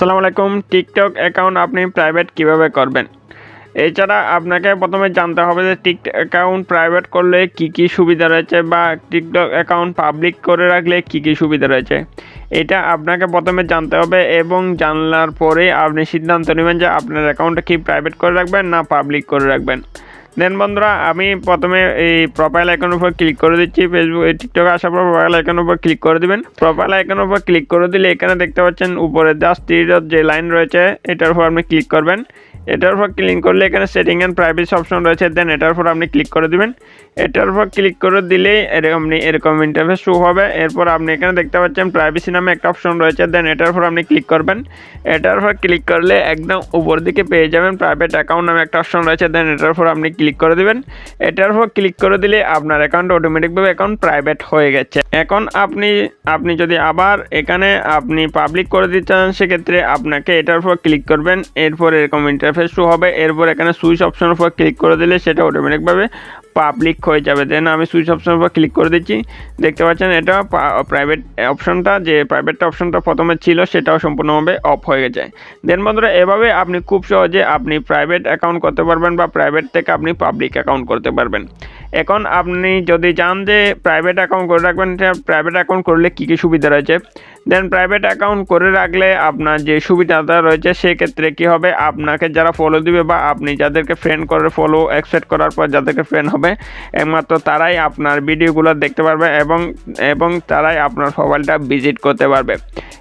আসসালামু আলাইকুম। TikTok account আপনি প্রাইভেট কীভাবে করবেন? এছাড়া আপনাকে প্রথমে জানতে হবে যে টিকটক অ্যাকাউন্ট প্রাইভেট করলে কি কি সুবিধা রয়েছে বা টিকটক অ্যাকাউন্ট পাবলিক করে রাখলে কি কি সুবিধা রয়েছে? এটা আপনাকে প্রথমে জানতে হবে এবং জানলার পরে আপনি সিদ্ধান্ত নেবেন যে আপনার অ্যাকাউন্টটা কি প্রাইভেট করে রাখবেন না পাবলিক করে রাখবেন। দেন বন্ধুরা, আমি প্রথমে এই প্রোফাইল আইকনের উপর ক্লিক করে দিচ্ছি। ফেসবুক টিকটক আসার পর প্রোফাইল আইকনের উপর ক্লিক করে দিবেন। প্রোফাইল আইকনের উপর ক্লিক করে দিলে এখানে দেখতে পাচ্ছেন উপরে জাস্ট যে লাইন রয়েছে, এটার উপর আপনি ক্লিক করবেন। এটার উপর ক্লিক করলে এখানে সেটিং অ্যান্ড প্রাইভেসি অপশন রয়েছে। দেন এটার উপর আপনি ক্লিক করে দিবেন। এটার উপর ক্লিক করে দিলেই এরকম এরকম ইন্টারফেস শো হবে। এরপর আপনি এখানে দেখতে পাচ্ছেন প্রাইভেসি নামে একটা অপশন রয়েছে। দেন এটার উপর আপনি ক্লিক করবেন। এটার উপর ক্লিক করলে একদম উপর দিকে পেয়ে যাবেন প্রাইভেট অ্যাকাউন্ট নামে একটা অপশন রয়েছে। দেন এটার উপর আপনি ক্লিক করে দেবেন। এটার উপর ক্লিক করে দিলে আপনার অ্যাকাউন্ট অটোমেটিকভাবে অ্যাকাউন্ট প্রাইভেট হয়ে গেছে। এখন আপনি আপনি যদি আবার এখানে আপনি পাবলিক করে দিতে চান, সেক্ষেত্রে আপনাকে এটার উপর ক্লিক করবেন। এরপর এরকম ইন্টারফেস শো হবে, এরপর এখানে সুইচ অপশনের উপর ক্লিক করে দিলে সেটা অটোমেটিকভাবে পাবলিক হয়ে যাবে। দেন আমি সুইচ অপশনের উপর ক্লিক করে দিচ্ছি। দেখতে পাচ্ছেন, এটা প্রাইভেট অপশনটা যে প্রাইভেটটা অপশনটা প্রথমে ছিল, সেটাও সম্পূর্ণভাবে অফ হয়ে গেছে। দেন বন্ধুরা, এভাবে আপনি খুব সহজে আপনি প্রাইভেট অ্যাকাউন্ট করতে পারবেন বা প্রাইভেট থেকে আপনি পাবলিক অ্যাকাউন্ট করতে পারবেন। এখন আপনি যদি চান যে প্রাইভেট অ্যাকাউন্ট করে রাখবেন প্রাইভেট অ্যাকাউন্ট করলে কী কী সুবিধা রয়েছে? দেন প্রাইভেট অ্যাকাউন্ট করে রাখলে আপনার যে সুবিধাটা রয়েছে, সেক্ষেত্রে কী হবে? আপনাকে যারা ফলো দিবে বা আপনি যাদেরকে ফ্রেন্ড করে ফলো অ্যাকসেপ্ট করার পর যাদেরকে ফ্রেন্ড হবে, একমাত্র তারাই আপনার ভিডিওগুলো দেখতে পারবে এবং এবং তারাই আপনার মোবাইলটা ভিজিট করতে পারবে।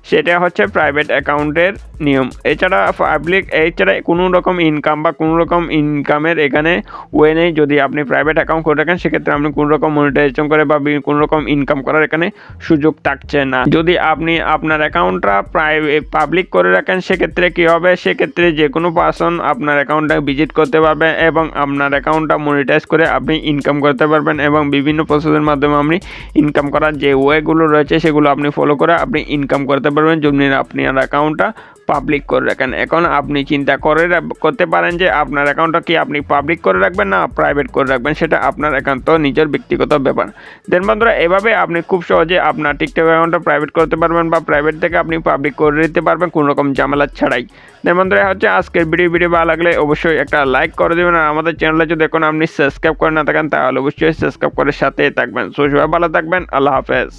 সেটা হচ্ছে প্রাইভেট অ্যাকাউন্টের নিয়ম। এছাড়া পাবলিক এছাড়া কোনো রকম ইনকাম বা কোনো রকম ইনকামের এখানে ওয়ে নেই। যদি আপনি প্রাইভেট অ্যাকাউন্ট করে রাখেন, সেক্ষেত্রে আপনি কোনো রকম মনিটাইজেশন করে বা কোনো রকম ইনকাম করার এখানে সুযোগ থাকছে না। যদি আপনি আপনার অ্যাকাউন্টটা প্রাইভেট পাবলিক করে রাখেন, সেক্ষেত্রে কী হবে? সেক্ষেত্রে যে কোনো পার্সন আপনার অ্যাকাউন্টটা ভিজিট করতে পারবে এবং আপনার অ্যাকাউন্টটা মনিটাইজ করে আপনি ইনকাম করতে পারবেন এবং বিভিন্ন প্রসেসের মাধ্যমে আপনি ইনকাম করার যে ওয়েগুলো রয়েছে, সেগুলো আপনি ফলো করে আপনি ইনকাম করতে পারবেন। যদি আপনার অ্যাকাউন্টটা পাবলিক করে রাখেন। এখন আপনি চিন্তা করে করতে পারেন যে আপনার অ্যাকাউন্টটা কি আপনি পাবলিক করে রাখবেন না প্রাইভেট করে রাখবেন, সেটা আপনার একান্ত নিজের ব্যক্তিগত ব্যাপার। দেন বন্ধুরা, এভাবে আপনি খুব সহজে আপনার টিকটক অ্যাকাউন্টটা প্রাইভেট করতে পারবেন বা প্রাইভেট থেকে আপনি পাবলিক করে দিতে পারবেন, কোনো রকম ঝামেলা ছাড়াই। দেন বন্ধুরা, হচ্ছে আজকের ভিডিও ভিডিও ভালো লাগলে অবশ্যই একটা লাইক করে দেবেন আর আমাদের চ্যানেলে যদি এখন আপনি সাবস্ক্রাইব করে না থাকেন, তাহলে অবশ্যই সাবস্ক্রাইব করে সাথে থাকবেন। সো সবাই ভালো থাকবেন, আল্লাহ হাফেজ।